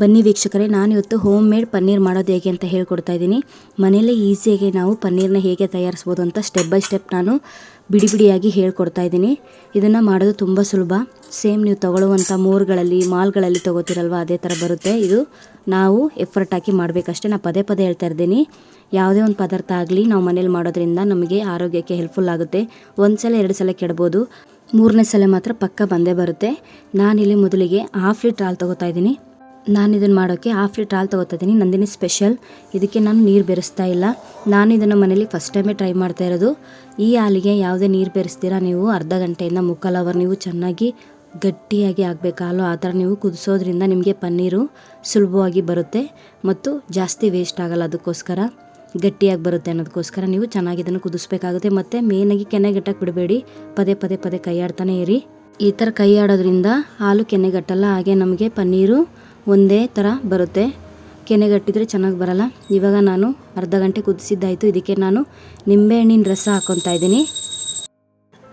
ಬನ್ನಿ ವೀಕ್ಷಕರೇ, ನಾನಿವತ್ತು ಹೋಮ್ ಮೇಡ್ ಪನ್ನೀರ್ ಮಾಡೋದು ಹೇಗೆ ಅಂತ ಹೇಳ್ಕೊಡ್ತಾ ಇದ್ದೀನಿ. ಮನೆಯಲ್ಲೇ ಈಸಿಯಾಗಿ ನಾವು ಪನ್ನೀರ್ನ ಹೇಗೆ ತಯಾರಿಸ್ಬೋದು ಅಂತ ಸ್ಟೆಪ್ ಬೈ ಸ್ಟೆಪ್ ನಾನು ಬಿಡಿ ಬಿಡಿಯಾಗಿ ಹೇಳ್ಕೊಡ್ತಾ ಇದ್ದೀನಿ. ಇದನ್ನು ಮಾಡೋದು ತುಂಬ ಸುಲಭ. ಸೇಮ್ ನೀವು ತೊಗೊಳ್ಳುವಂಥ ಮೋರ್ಗಳಲ್ಲಿ, ಮಾಲ್ಗಳಲ್ಲಿ ತೊಗೋತಿರಲ್ವ, ಅದೇ ಥರ ಬರುತ್ತೆ. ಇದು ನಾವು ಎಫರ್ಟ್ ಹಾಕಿ ಮಾಡಬೇಕಷ್ಟೇ. ನಾನು ಪದೇ ಪದೇ ಹೇಳ್ತಾ ಇದ್ದೀನಿ ಯಾವುದೇ ಒಂದು ಪದಾರ್ಥ ಆಗಲಿ ನಾವು ಮನೇಲಿ ಮಾಡೋದ್ರಿಂದ ನಮಗೆ ಆರೋಗ್ಯಕ್ಕೆ ಹೆಲ್ಪ್ಫುಲ್ ಆಗುತ್ತೆ. ಒಂದು ಸಲ, ಎರಡು ಸಲ ಕೆಡ್ಬೋದು. ಮೂರನೇ ಸಲ ಮಾತ್ರ ಪಕ್ಕ ಬಂದೇ ಬರುತ್ತೆ. ನಾನಿಲ್ಲಿ ಮೊದಲಿಗೆ ಹಾಫ್ ಲೀಟ್ರ್ ಹಾಲು ತೊಗೋತಾ ಇದ್ದೀನಿ. ನಾನು ಇದನ್ನು ಮಾಡೋಕ್ಕೆ ಹಾಫ್ ಲೀಟ್ರ್ ಹಾಲು ತೊಗೋತಿದ್ದೀನಿ ನಂದಿನಿ ಸ್ಪೆಷಲ್ ಇದಕ್ಕೆ ನಾನು ನೀರು ಬೆರೆಸ್ತಾ ಇಲ್ಲ. ನಾನು ಇದನ್ನು ಮನೇಲಿ ಫಸ್ಟ್ ಟೈಮೇ ಟ್ರೈ ಮಾಡ್ತಾ ಇರೋದು. ಈ ಹಾಲಿಗೆ ಯಾವುದೇ ನೀರು ಬೆರೆಸ್ತೀರಾ ನೀವು? ಅರ್ಧ ಗಂಟೆಯಿಂದ ಮುಕ್ಕಾಲು ಅವರ್ ನೀವು ಚೆನ್ನಾಗಿ ಗಟ್ಟಿಯಾಗಿ ಆಗಬೇಕು ಹಾಲು ಆ ಥರ ನೀವು ಕುದಿಸೋದ್ರಿಂದ ನಿಮಗೆ ಪನ್ನೀರು ಸುಲಭವಾಗಿ ಬರುತ್ತೆ ಮತ್ತು ಜಾಸ್ತಿ ವೇಸ್ಟ್ ಆಗಲ್ಲ ಅದಕ್ಕೋಸ್ಕರ. ಗಟ್ಟಿಯಾಗಿ ಬರುತ್ತೆ ಅನ್ನೋದಕ್ಕೋಸ್ಕರ ನೀವು ಚೆನ್ನಾಗಿ ಇದನ್ನು ಕುದಿಸ್ಬೇಕಾಗುತ್ತೆ. ಮತ್ತು ಮೇನಾಗಿ ಕೆನೆಗಟ್ಟಕ್ಕೆ ಬಿಡಬೇಡಿ. ಪದೇ ಪದೇ ಪದೇ ಕೈ ಇರಿ. ಈ ಥರ ಕೈ ಆಡೋದ್ರಿಂದ ಹಾಲು ಕೆನೆಗಟ್ಟಲ್ಲ, ಹಾಗೆ ನಮಗೆ ಪನ್ನೀರು ಒಂದೇ ಥರ ಬರುತ್ತೆ. ಕೆನೆಗಟ್ಟಿದ್ರೆ ಚೆನ್ನಾಗಿ ಬರಲ್ಲ. ಇವಾಗ ನಾನು ಅರ್ಧ ಗಂಟೆ ಕುದಿಸಿದ್ದಾಯಿತು. ಇದಕ್ಕೆ ನಾನು ನಿಂಬೆಹಣ್ಣಿನ ರಸ ಹಾಕ್ಕೊತಾ ಇದ್ದೀನಿ.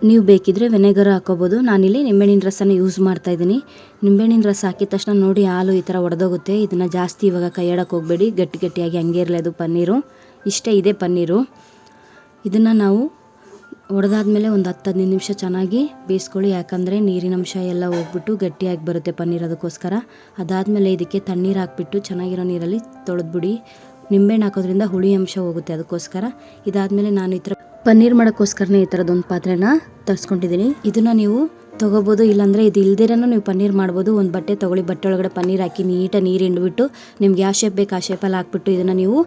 ನೀವು ಬೇಕಿದ್ರೆ ವೆನೆಗರ್ ಹಾಕೋಬೋದು. ನಾನಿಲ್ಲಿ ನಿಂಬೆಹಣ್ಣಿನ ರಸನ ಯೂಸ್ ಮಾಡ್ತಾ ಇದ್ದೀನಿ. ನಿಂಬೆಹಣ್ಣಿನ ರಸ ಹಾಕಿದ ತಕ್ಷಣ ನೋಡಿ ಹಾಲು ಈ ಥರ ಒಡೆದೋಗುತ್ತೆ. ಇದನ್ನು ಜಾಸ್ತಿ ಇವಾಗ ಕೈಯಾಡಕ್ಕೆ ಹೋಗಬೇಡಿ. ಗಟ್ಟಿ ಗಟ್ಟಿಯಾಗಿ ಹಂಗೆ ಇರಲಿ. ಅದು ಪನ್ನೀರು. ಇಷ್ಟೇ ಇದೆ ಪನ್ನೀರು. ಇದನ್ನು ನಾವು ಒಡೆದಾದ್ಮೇಲೆ ಒಂದು ಹತ್ತು ಹದಿನೈದು ನಿಮಿಷ ಚೆನ್ನಾಗಿ ಬೇಯಿಸ್ಕೊಳ್ಳಿ. ಯಾಕಂದರೆ ನೀರಿನ ಅಂಶ ಎಲ್ಲ ಹೋಗ್ಬಿಟ್ಟು ಗಟ್ಟಿಯಾಗಿ ಬರುತ್ತೆ ಪನ್ನೀರ್ ಅದಕ್ಕೋಸ್ಕರ. ಅದಾದಮೇಲೆ ಇದಕ್ಕೆ ತಣ್ಣೀರು ಹಾಕ್ಬಿಟ್ಟು ಚೆನ್ನಾಗಿರೋ ನೀರಲ್ಲಿ ತೊಳೆದ್ಬಿಡಿ. ನಿಂಬೆಹಣ್ಣು ಹಾಕೋದ್ರಿಂದ ಹುಳಿ ಅಂಶ ಹೋಗುತ್ತೆ ಅದಕ್ಕೋಸ್ಕರ. ಇದಾದಮೇಲೆ ನಾನು ಈ ಥರ ಪನ್ನೀರ್ ಮಾಡೋಕ್ಕೋಸ್ಕರನೇ ಈ ಥರದೊಂದು ಪಾತ್ರೆನ ತರಿಸ್ಕೊಂಡಿದ್ದೀನಿ. ಇದನ್ನು ನೀವು ತೊಗೋಬೋದು, ಇಲ್ಲಾಂದರೆ ಇದು ಇಲ್ದಿರನೂ ನೀವು ಪನ್ನೀರ್ ಮಾಡ್ಬೋದು. ಒಂದು ಬಟ್ಟೆ ತೊಗೊಳ್ಳಿ, ಬಟ್ಟೆ ಒಳಗಡೆ ಪನ್ನೀರ್ ಹಾಕಿ ನೀಟಾಗಿ ನೀರು ಹಿಂಡ್ಬಿಟ್ಟು ನಿಮ್ಗೆ ಯಾವ ಶೇಪ್ ಬೇಕು ಆ ಶೇಪಲ್ಲಿ ಹಾಕ್ಬಿಟ್ಟು ಇದನ್ನು ನೀವು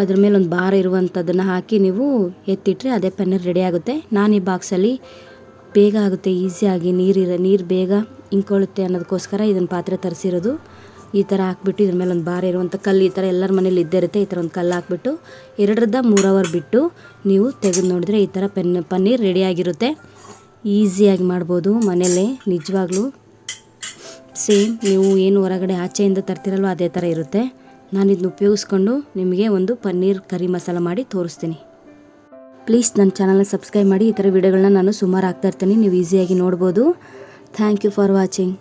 ಅದ್ರ ಮೇಲೆ ಒಂದು ಬಾರ್ ಇರುವಂಥದ್ದನ್ನು ಹಾಕಿ ನೀವು ಎತ್ತಿಟ್ಟರೆ ಅದೇ ಪನ್ನೀರ್ ರೆಡಿ ಆಗುತ್ತೆ. ನಾನು ಈ ಬಾಕ್ಸಲ್ಲಿ ಬೇಗ ಆಗುತ್ತೆ ಈಸಿಯಾಗಿ ನೀರಿರ ನೀರು ಬೇಗ ಇಂಕೊಳ್ಳುತ್ತೆ ಅನ್ನೋದಕ್ಕೋಸ್ಕರ ಇದನ್ನು ಪಾತ್ರೆ ತರಿಸಿರೋದು. ಈ ಥರ ಹಾಕ್ಬಿಟ್ಟು ಇದ್ರ ಮೇಲೆ ಒಂದು ಬಾರ್ ಇರುವಂಥ ಕಲ್ಲು, ಈ ಥರ ಎಲ್ಲರ ಮನೇಲಿ ಇದ್ದೇ ಇರುತ್ತೆ, ಈ ಥರ ಒಂದು ಕಲ್ಲು ಹಾಕ್ಬಿಟ್ಟು ಎರಡರಿಂದ ಮೂರು ಅವರ್ ಬಿಟ್ಟು ನೀವು ತೆಗೆದು ನೋಡಿದ್ರೆ ಈ ಥರ ಪೆನ್, ಪನ್ನೀರ್ ರೆಡಿಯಾಗಿರುತ್ತೆ ಈಸಿಯಾಗಿ ಮಾಡ್ಬೋದು ಮನೆಯಲ್ಲೇ ನಿಜವಾಗ್ಲೂ. ಸೇಮ್ ನೀವು ಏನು ಹೊರಗಡೆ ಆಚೆಯಿಂದ ತರ್ತಿರಲ್ವ ಅದೇ ಥರ ಇರುತ್ತೆ. ನಾನು ಇದನ್ನ ಉಪಯೋಗಿಸ್ಕೊಂಡು ನಿಮಗೆ ಒಂದು ಪನ್ನೀರ್ ಕರಿ ಮಸಾಲ ಮಾಡಿ ತೋರಿಸ್ತೀನಿ. ಪ್ಲೀಸ್ ನನ್ನ ಚಾನಲ್ನ ಸಬ್ಸ್ಕ್ರೈಬ್ ಮಾಡಿ ಈ ಥರ ವಿಡಿಯೋಗಳನ್ನ ನಾನು ಸುಮಾರು ಹಾಕ್ತಾ ಇರ್ತೀನಿ. ನೀವು ಈಸಿಯಾಗಿ ನೋಡ್ಬೋದು. Thank you for watching.